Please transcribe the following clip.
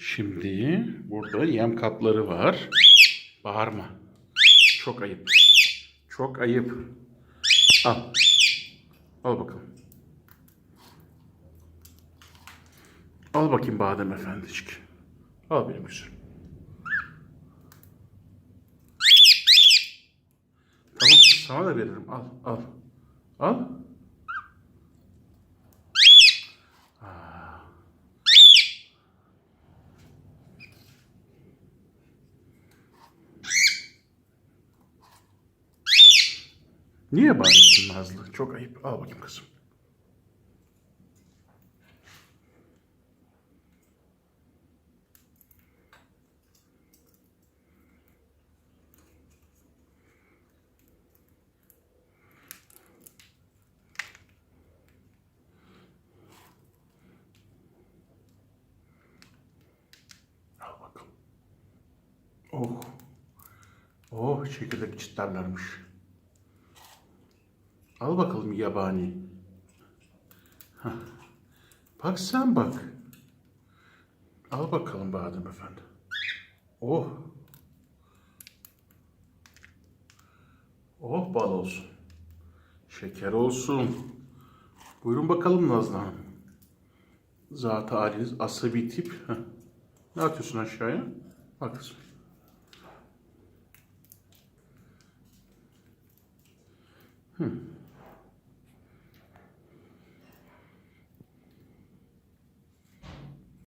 Şimdi burada yem kapları var. Bağırma. Çok ayıp. Çok ayıp. Al. Al bakalım. Al bakayım Badem Efendicik. Al benim güzelim. Tamam sana da veririm. Al al. Al. Niye bağırıyorsun Nazlı? Çok ayıp. Al bakayım kızım. Al bakalım. Oh. Oh çekirdek çıtlarlarmış. Al bakalım yabani. Hah. Bak sen bak. Al bakalım Badem Efendi. Oh. Oh bal olsun. Şeker olsun. Buyurun bakalım Nazlı Hanım. Zat-ı haliniz asabi tip. Heh. Ne atıyorsun aşağıya? Bak kızım. Hı.